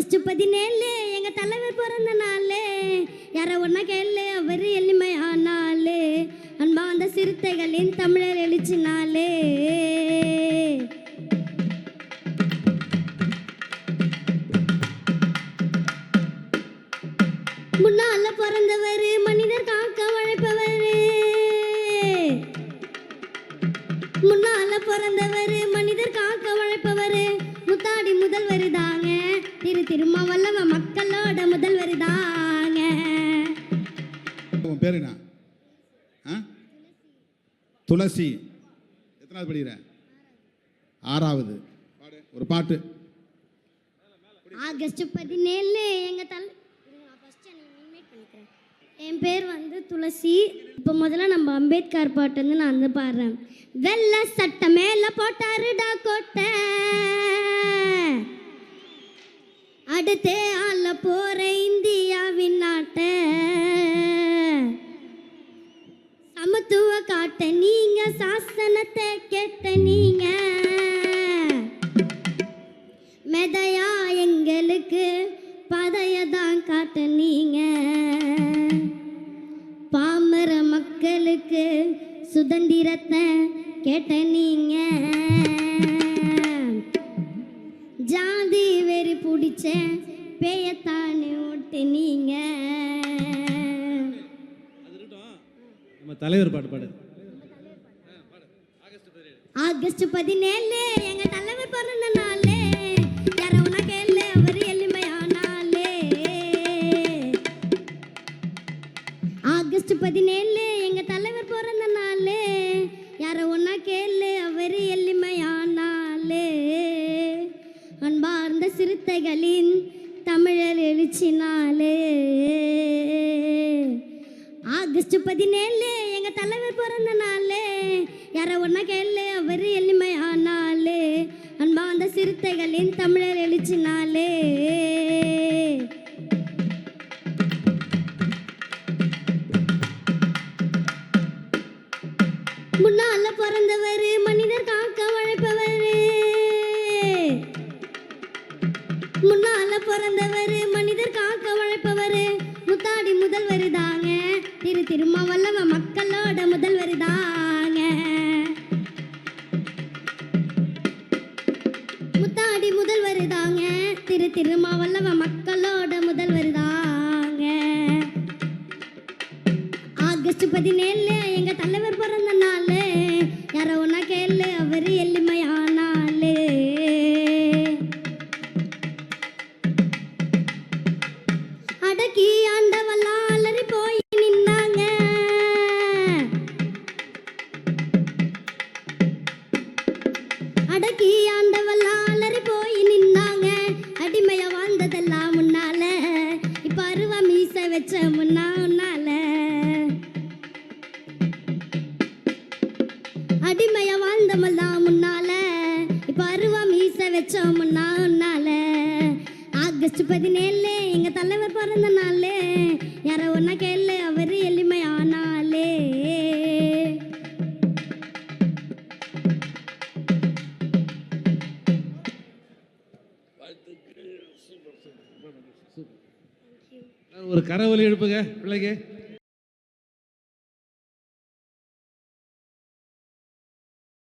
August பதினேழு எங்க தலைவர் பிறந்த நாள். யார ஒன்னா கேளு அவர் எளிமையானாள். அன்பா அந்த சிறுத்தைகளின் தமிழர் எழுச்சி நாள். முன்னால பிறந்தவர் மனிதர் காக்க உழைப்பவர் முன்னால பிறந்தவர் திரு திருமாவல்லவ மக்களோட முதல்வர் தாங்க. உன் பேர் என்ன? துளசி. எத்தனாவது படிக்கிற? ஆறாவது. ஒரு பாட்டு. ஆகஸ்ட் பதினேழு எங்க தல். என் பேர் வந்து துளசி. இப்போ முதல்ல நம்ம அம்பேத்கர் பாட்டு வந்து நான் வந்து பாடுறேன். வெள்ளை சட்டை மேல போட்டாருடா கோட்டை. அடுத்து ஆள போற இந்தியாவின் நாட்ட. சமத்துவ காட்ட நீங்க சாசனத்தை கேட்ட நீங்க. மெதையா எங்களுக்கு பதைய தான் காட்ட நீங்க. பாமர மக்களுக்கு சுதந்திரத்தை கேட்ட நீங்க. ஜாதி வெறி பிடிச்ச பேயத்தானே ஓட்டு நீங்க. நம்ம தலைவர் பாட்டு பாடு. ஆகஸ்ட் பதினேழு எங்க தலைவர் பிறந்த நாள். யார உனா கேளு அவர் எளிமையானாலே. ஆகஸ்ட் பதினேழு எங்க தலைவர் பிறந்த நாள். யார ஒன்னா கேளு அவர் எளிமையானாலே. வார்த்தைகளின் தமிழர் எழுச்சி நாளே ஆகஸ்ட் பதினேழு எங்க தலைவர் பிறந்த நாள். யார ஒன்னா கேளு அவர் எளிமையானாள் அன்பா அந்த சிறுத்தைகளின் தமிழர் எழுச்சி நாளே முன்னால பிறந்தவர் மனிதர் காக்க உழைப்பவர் பிறந்தவர் மனிதர் காக்க உழைப்பவர் முத்தாடி முதல்வர் தாங்க. திரு திருமாவல்லவ மக்களோட முதல்வர் தாங்க. முத்தாடி முதல்வர் தாங்க. திரு திருமாவல்லவ மக்களோட முதல்வர் தாங்க. ஆகஸ்ட் பதினேழு எங்க தலைவர் பிறந்த நாள். யார ஒன்னா கேள்வி அடக்கி ஆண்டவெல்லாம் அலறி போய் நின்னாங்க. அடிமையா வாழ்ந்ததெல்லாம் முன்னால இப்ப அருவா மீச வச்ச முன்னா முன்னால அடிமையா வாழ்ந்தமெல்லாம் முன்னால இப்ப அருவா மீச வச்ச முன்னா முன்னால ஆகஸ்ட் பதினேழு எங்க தலைவர் பிறந்த நாள். ஒரு கரவொலி எழுப்புங்க பிள்ளைங்க.